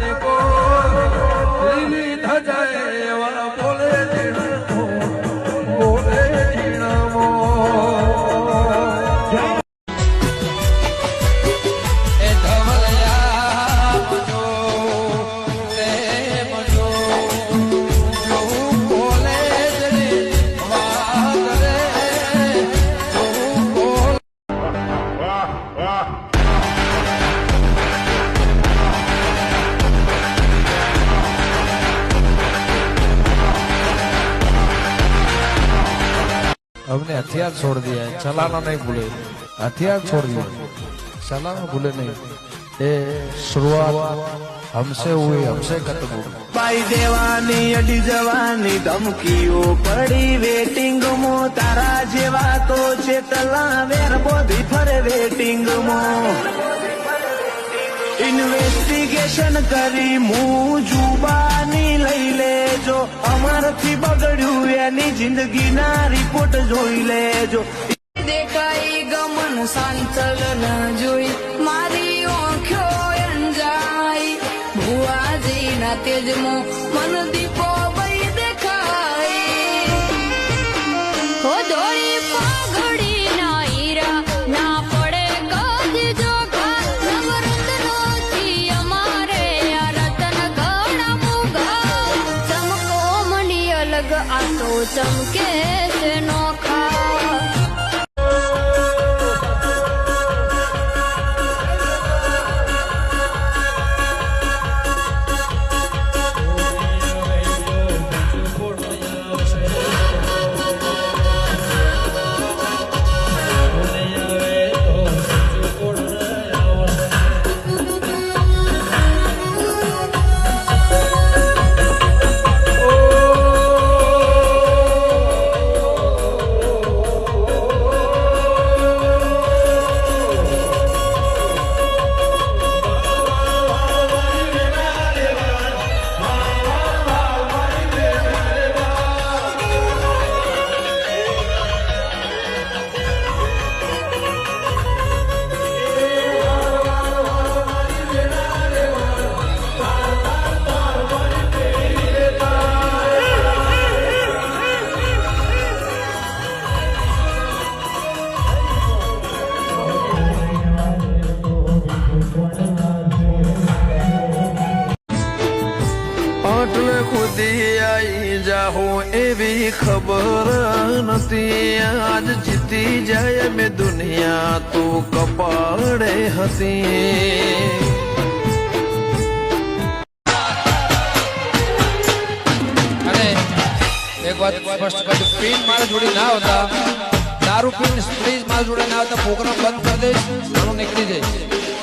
એ અમને હથિયાર છોડ દીયા ચલાનો નહીં ભૂલે. હથિયાર છોડ દે. ચલાનો ભૂલે નહીં. એ શરૂઆત હમસે હુએ હમસે ખતમ. પાઈ દેવાની અડી જવાની, ધમકીઓ પડી. વેટિંગ મો તારા જેવા તો છે તલા વેર બોધી ફરે વેટિંગ મો ઇન્વેસ્ટિગેશન કરી હું જુબાની લઈ લેજો. અમારથી બગડ્યું એની જિંદગીના રિપોર્ટ જોઈ લેજો. દેખાઈ ગમન સાંચલ ન જોઈ. મારી ઓખ્યો અંજાઈ ભુવાજી ના તેજમાં Então, tamo querendo આટલે ખુદી આઈ જાહો એવી ખબર નથી આજ જીતી જાય મેં દુનિયા, તું કપાળે હતી એક વાત જોડે ના આવતા. દારૂ પીને પ્લીઝ મારા જોડે ના આવતા. પ્રોગ્રામ બંધ કરી દઈશ નીકળી જાય.